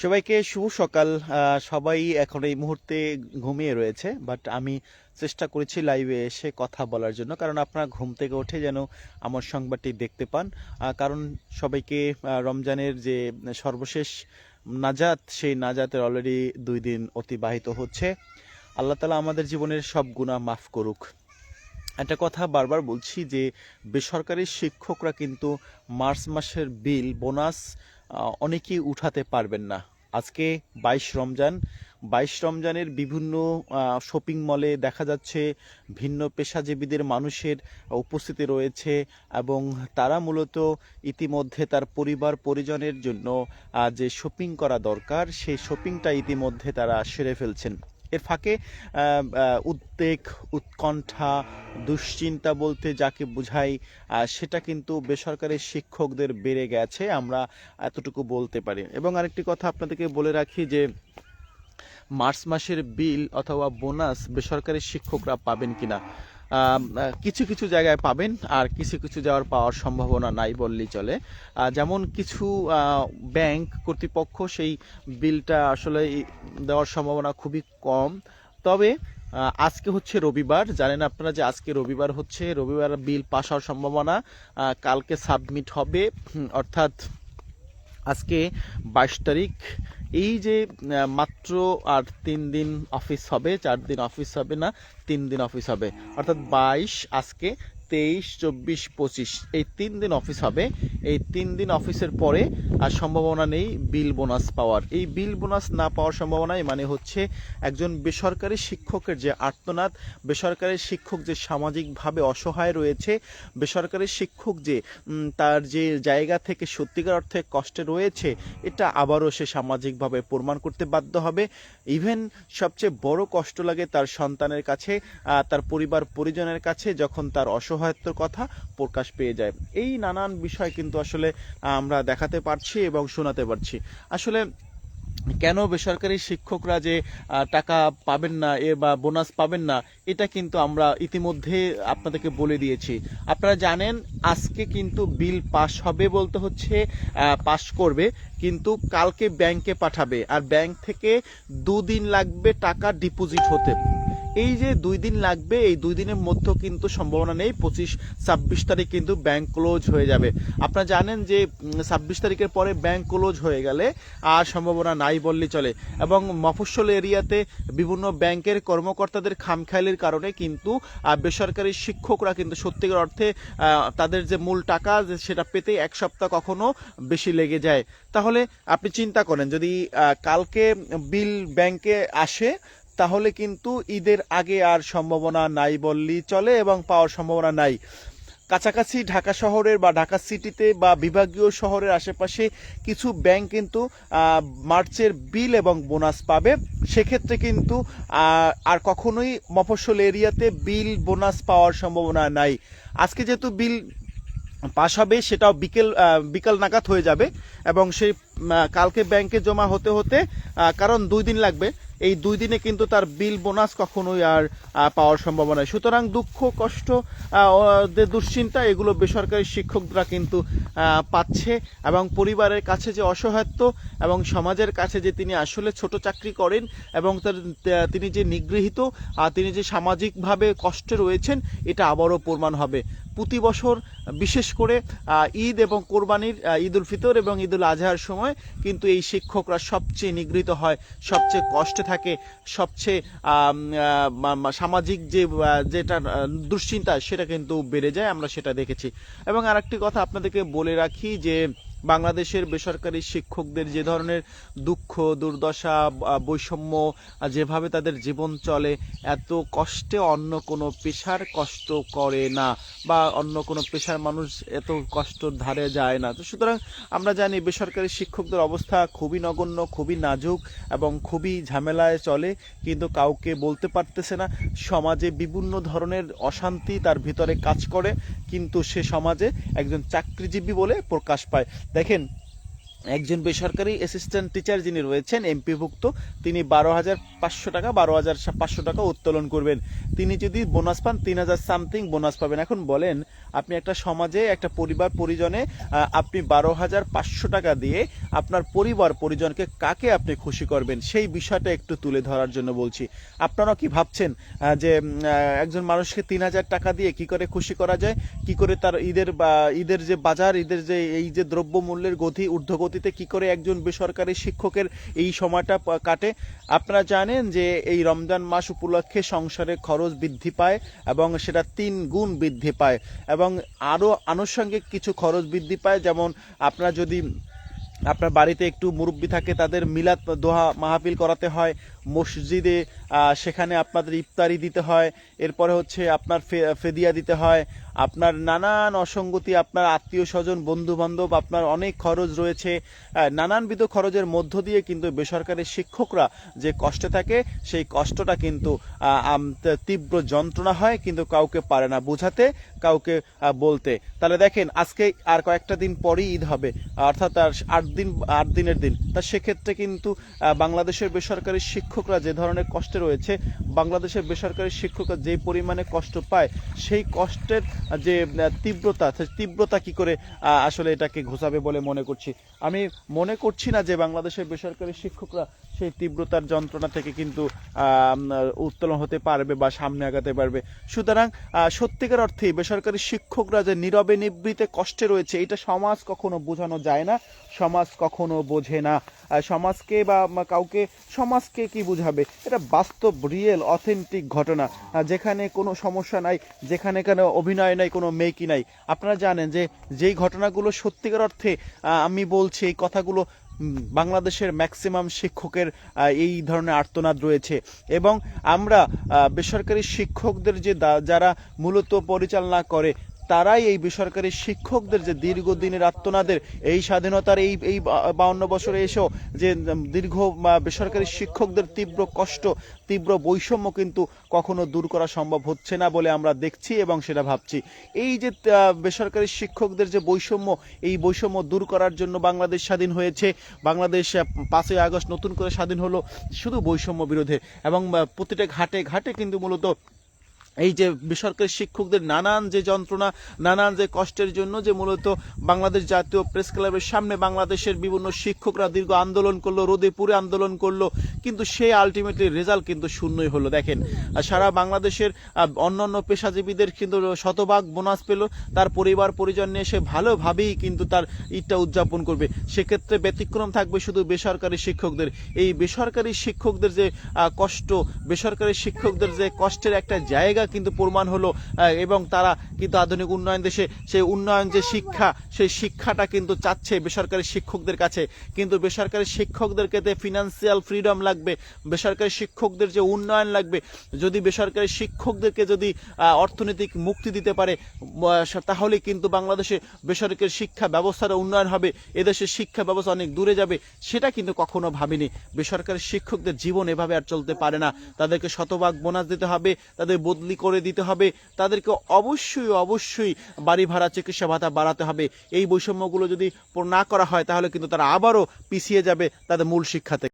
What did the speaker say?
সবাইকে শুভ সকাল। সবাই এখন এই মুহূর্তে ঘুমিয়ে রয়েছে বাট আমি চেষ্টা করেছি লাইভে এসে কথা বলার জন্য, কারণ আপনারা ঘুম থেকে উঠে যেন আমার সংবাদটি দেখতে পান। কারণ সবাইকে রমজানের যে সর্বশেষ নাজাত, সেই নাজাতের অলরেডি দুই দিন অতিবাহিত হচ্ছে। আল্লাহ তালা আমাদের জীবনের সব গুণা মাফ করুক। একটা কথা বারবার বলছি যে, বেসরকারি শিক্ষকরা কিন্তু মার্চ মাসের বিল, বোনাস অনেকেই উঠাতে পারবেন না। আজকে বাইশ রমজান। বাইশ রমজানের বিভিন্ন শপিং মলে দেখা যাচ্ছে ভিন্ন পেশাজীবীদের মানুষের উপস্থিতি রয়েছে এবং তারা মূলত ইতিমধ্যে তার পরিবার, পরিজনের জন্য যে শপিং করা দরকার, সেই শপিংটা ইতিমধ্যে তারা সেরে ফেলছেন। এর ফাঁকে উদ্বেগ, উৎকণ্ঠা, দুশ্চিন্তা বলতে যাকে বোঝাই সেটা কিন্তু বেসরকারি শিক্ষকদের বেড়ে গেছে, আমরা এতটুকু বলতে পারি। এবং আরেকটি কথা আপনাদেরকে বলে রাখি যে, মার্চ মাসের বিল অথবা বোনাস বেসরকারি শিক্ষকরা পাবেন কিনা। কিছু কিছু জায়গায় পাবেন আর কিছু কিছু যাওয়ার পাওয়ার সম্ভাবনা নাই বললেই চলে। যেমন কিছু ব্যাংক কর্তৃপক্ষ সেই বিলটা আসলে দেওয়ার সম্ভাবনা খুবই কম। তবে আজকে হচ্ছে রবিবার। জানেন আপনারা যে আজকে রবিবার হচ্ছে, রবিবার বিল পাস হওয়ার সম্ভাবনা কালকে সাবমিট হবে। অর্থাৎ আজকে বাইশ তারিখ। এই যে মাত্র আর তিন দিন অফিস হবে, চার দিন অফিস হবে না, তিন দিন অফিস হবে। অর্থাৎ বাইশ আজকে তেইশ, চব্বিশ, পঁচিশ। এই তিন দিন অফিস হবে। এই তিন দিন অফিসের পরে আর সম্ভাবনা নেই বিল বোনাস পাওয়ার। এই বিল বোনাস না পাওয়ার সম্ভাবনাই মানে হচ্ছে একজন বেসরকারি শিক্ষকের যে আর্তনাদ, বেসরকারি শিক্ষক যে সামাজিকভাবে অসহায় রয়েছে, বেসরকারি শিক্ষক যে তার যে জায়গা থেকে সত্যিকার অর্থে কষ্টে রয়েছে, এটা আবারও সে সামাজিকভাবে প্রমাণ করতে বাধ্য হবে। ইভেন সবচেয়ে বড় কষ্ট লাগে তার সন্তানের কাছে তার পরিবার পরিজনের কাছে যখন তার অসহায়ত্বর কথা প্রকাশ পেয়ে যায়। এই নানান বিষয় কিন্তু আসলে আমরা দেখাতে পারছি এবং শোনাতে পারছি। আসলে কেন বেসরকারি শিক্ষকরা যে টাকা পাবেন না, এ বা বোনাস পাবেন না, এটা কিন্তু আমরা ইতিমধ্যে আপনাদেরকে বলে দিয়েছি। আপনারা জানেন, আজকে কিন্তু বিল পাস হবে বলতে হচ্ছে পাস করবে, কিন্তু কালকে ব্যাংকে পাঠাবে। আর ব্যাংক থেকে দুদিন লাগবে টাকা ডিপোজিট হতে। এই যে দুই দিন লাগবে, এই দুই দিনের মধ্যে কিন্তু সম্ভাবনা নেই। পঁচিশ, ছাব্বিশ তারিখ কিন্তু ব্যাংক ক্লোজ হয়ে যাবে। আপনারা জানেন যে ছাব্বিশ তারিখের পরে ব্যাংক ক্লোজ হয়ে গেলে আর সম্ভাবনা নাই বললেই চলে। এবং মফস্বল এরিয়াতে বিভিন্ন ব্যাংকের কর্মকর্তাদের খামখেয়ালির কারণে কিন্তু বেসরকারি শিক্ষকরা কিন্তু সত্যিকার অর্থে তাদের যে মূল টাকা সেটা পেতে এক সপ্তাহ কখনো বেশি লেগে যায়। তাহলে আপনি চিন্তা করেন, যদি কালকে বিল ব্যাংকে আসে তাহলে কিন্তু ঈদের আগে আর সম্ভাবনা নাই বললেই চলে এবং পাওয়ার সম্ভাবনা নাই। কাছাকাছি ঢাকা শহরের বা ঢাকা সিটিতে বা বিভাগীয় শহরের আশেপাশে কিছু ব্যাংক কিন্তু মার্চের বিল এবং বোনাস পাবে। সেক্ষেত্রে কিন্তু আর কখনোই মফস্বল এরিয়াতে বিল, বোনাস পাওয়ার সম্ভাবনা নাই। আজকে যেহেতু বিল পাস হবে, সেটাও বিকেল বিকাল নাগাদ হয়ে যাবে এবং সেই কালকে ব্যাংকে জমা হতে হতে কারণ দুই দিন লাগবে। এই দুই দিনে কিন্তু তার বিল বোনাস কখনোই আর পাওয়ার সম্ভাবনা সুতরাং দুঃখ, কষ্ট দুশ্চিন্তা, এগুলো বেসরকারি শিক্ষকরা কিন্তু পাচ্ছে এবং পরিবারের কাছে যে অসহায়ত্ব এবং সমাজের কাছে যে তিনি আসলে ছোট চাকরি করেন এবং তার তিনি যে নিগৃহীত তিনি যে সামাজিকভাবে কষ্টে রয়েছেন, এটা আবারও প্রমাণ হবে। প্রতি বছর, বিশেষ করে ঈদ এবং কোরবানির ঈদুল ফিতর এবং ঈদুল আজহার সময় কিন্তু এই শিক্ষকরা সবচেয়ে নিগৃহীত হয়, সবচেয়ে কষ্টে থাকে, সবচেয়ে সামাজিক যে যেটা দুশ্চিন্তা সেটা কিন্তু বেড়ে যায়, আমরা সেটা দেখেছি। এবং আরেকটি কথা আপনাদেরকে বলে রাখি যে বাংলাদেশের বেসরকারি শিক্ষকদের যে ধরনের দুঃখ, দুর্দশা বৈষম্য যেভাবে তাদের জীবন চলে, এত কষ্টে অন্য কোনো পেশার কষ্ট করে না বা অন্য কোনো পেশার মানুষ এত কষ্টর ধারে যায় না। তো সুতরাং আমরা জানি বেসরকারি শিক্ষকদের অবস্থা খুবই নগণ্য, খুবই নাজুক এবং খুবই ঝামেলায় চলে, কিন্তু কাউকে বলতে পারতেছে না। সমাজে বিভিন্ন ধরনের অশান্তি তার ভিতরে কাজ করে, কিন্তু সে সমাজে একজন চাকরিজীবী বলে প্রকাশ পায়। দেখেন একজন বেসরকারি অ্যাসিস্ট্যান্ট টিচার যিনি রয়েছেন, এমপিভুক্ত, তিনি বারো হাজার পাঁচশো টাকা, বারো হাজার পাঁচশো টাকা উত্তোলন করবেন। তিনি যদি বোনাস পান, তিন হাজার সামথিং বোনাস পাবেন। এখন বলেন, আপনি একটা সমাজে, একটা পরিবার, পরিজনে আপনি বারো হাজার পাঁচশো টাকা দিয়ে আপনার পরিবার, পরিজনকে কাকে আপনি খুশি করবেন? সেই বিষয়টা একটু তুলে ধরার জন্য বলছি। আপনারা কি ভাবছেন যে একজন মানুষকে তিন হাজার টাকা দিয়ে কি করে খুশি করা যায়? কি করে তার ঈদের বা, ঈদের যে বাজার, ঈদের যে, এই যে দ্রব্যমূল্যের গতি ঊর্ধ্বগতিতে কি করে একজন বেসরকারি শিক্ষকের এই সময়টা কাটে? আপনারা জানেন যে এই রমজান মাস উপলক্ষে সংসারে খরচ বৃদ্ধি পায় এবং সেটা তিন গুণ বৃদ্ধি পায় এবং আরও আনুষঙ্গিক কিছু খরচ বৃদ্ধি পায়। যেমন আপনারা যদি আপনার বাড়িতে একটু মুরব্বী থাকে, তাদের মিলাদ দোহা মাহফিল করাতে হয় মসজিদে সেখানে আপনাদের ইফতারি দিতে হয়, এরপরে হচ্ছে আপনার ফেদিয়া দিতে হয়, আপনার নানান অসঙ্গতি, আপনার আত্মীয় স্বজন বন্ধু বান্ধব আপনার অনেক খরচ রয়েছে নানানবিধ খরচের মধ্য দিয়ে কিন্তু বেসরকারি শিক্ষকরা যে কষ্টে থাকে, সেই কষ্টটা কিন্তু তীব্র যন্ত্রণা হয়, কিন্তু কাউকে পারে না বোঝাতে, কাউকে বলতে। তাহলে দেখেন, আজকে আর কয়েকটা দিন পরেই ঈদ হবে, অর্থাৎ আর আট দিন, আট দিনের দিন। তা সেক্ষেত্রে কিন্তু বাংলাদেশের বেসরকারি শিক্ষকরা যে ধরনের কষ্টে রয়েছে, বাংলাদেশের বেসরকারি শিক্ষকরা যে পরিমাণে কষ্ট পায়, সেই কষ্টের যে তীব্রতা তীব্রতা কি করে আসলে এটাকে ঘোষাবে বলে মনে করছি। আমি মনে করছি না যে বাংলাদেশের বেসরকারি শিক্ষকরা সেই তীব্রতার যন্ত্রণা থেকে কিন্তু উত্তোলন হতে পারবে বা সামনে আগাতে পারবে। সুতরাং সত্যিকার অর্থে বেসরকারি শিক্ষকরা যে নীরবে নিবৃতে কষ্টে রয়েছে, এটা সমাজ কখনো বোঝানো যায় না, সমাজ কখনো বোঝে না। সমাজকে বা কাউকে, সমাজকে কি বুঝাবে? এটা বাস্তব রিয়েল অথেন্টিক ঘটনা। যেখানে কোনো সমস্যা নাই, যেখানে কোনো অভিনয় নাই, কোনো মেকি নাই। আপনারা জানেন যে যেই ঘটনাগুলো সত্যিকার অর্থে আমি বলছি, এই কথাগুলো বাংলাদেশের ম্যাক্সিমাম শিক্ষকের এই ধরনের আর্তনাদ রয়েছে। এবং আমরা বেসরকারি শিক্ষকদের যে যারা মূলত পরিচালনা করে তারাই এই বেসরকারি শিক্ষকদের যে দীর্ঘদিনের আত্মনাদের এই স্বাধীনতার এই এই বাউন্ন বছরে এসেও যে দীর্ঘ বেসরকারি শিক্ষকদের তীব্র কষ্ট, তীব্র বৈষম্য কিন্তু কখনো দূর করা সম্ভব হচ্ছে না বলে আমরা দেখছি এবং সেটা ভাবছি। এই যে বেসরকারি শিক্ষকদের যে বৈষম্য, এই বৈষম্য দূর করার জন্য বাংলাদেশ স্বাধীন হয়েছে। বাংলাদেশ পাঁচই আগস্ট নতুন করে স্বাধীন হলো শুধু বৈষম্য বিরোধে এবং প্রতিটা ঘাটে ঘাটে কিন্তু মূলত এই যে বেসরকারি শিক্ষকদের নানান যে যন্ত্রণা, নানান যে কষ্টের জন্য যে মূলত বাংলাদেশ জাতীয় প্রেস ক্লাবের সামনে বাংলাদেশের বিভিন্ন শিক্ষকরা দীর্ঘ আন্দোলন করল রোদে পুরে আন্দোলন করল, কিন্তু সেই আলটিমেটলি রেজাল্ট কিন্তু শূন্যই হলো। দেখেন সারা বাংলাদেশের অন্যান্য পেশাজীবীদের কিন্তু শতভাগ বোনাস পেল, তার পরিবার, পরিজন নিয়ে সে ভালোভাবেই কিন্তু তার ঈদটা উদযাপন করবে। সেক্ষেত্রে ব্যতিক্রম থাকবে শুধু বেসরকারি শিক্ষকদের। এই বেসরকারি শিক্ষকদের যে কষ্ট, বেসরকারি শিক্ষকদের যে কষ্টের একটা জায়গা কিন্তু প্রমাণ হলো এবং তারা কিন্তু আধুনিক উন্নয়ন দেশে সেই উন্নয়ন যে শিক্ষা, সেই শিক্ষাটা কিন্তু চাচ্ছে বেসরকারি শিক্ষকদের কাছে। কিন্তু বেসরকারি শিক্ষকদেরকে ফিনান্সিয়াল ফ্রিডম লাগবে, বেসরকারি শিক্ষকদের যে উন্নয়ন লাগবে, যদি বেসরকারি শিক্ষকদেরকে যদি অর্থনৈতিক মুক্তি দিতে পারে তাহলে কিন্তু বাংলাদেশে বেসরকারি শিক্ষা ব্যবস্থার উন্নয়ন হবে, এদেশের শিক্ষা ব্যবস্থা অনেক দূরে যাবে, সেটা কিন্তু কখনো ভাবিনি। বেসরকারি শিক্ষকদের জীবন এভাবে আর চলতে পারে না। তাদেরকে শতভাগ বোনাস দিতে হবে, তাদের বদলি করে দিতে হবে। তাদেরকে অবশ্যই অবশ্যই বাড়ি ভাড়া, চিকিৎসা ভাতা বাড়াতে হবে। এই বৈষম্যগুলো যদি না করা হয়, তাহলে কিন্তু তারা আবারও পিছিয়ে যাবে তাদের মূল শিক্ষা থেকে।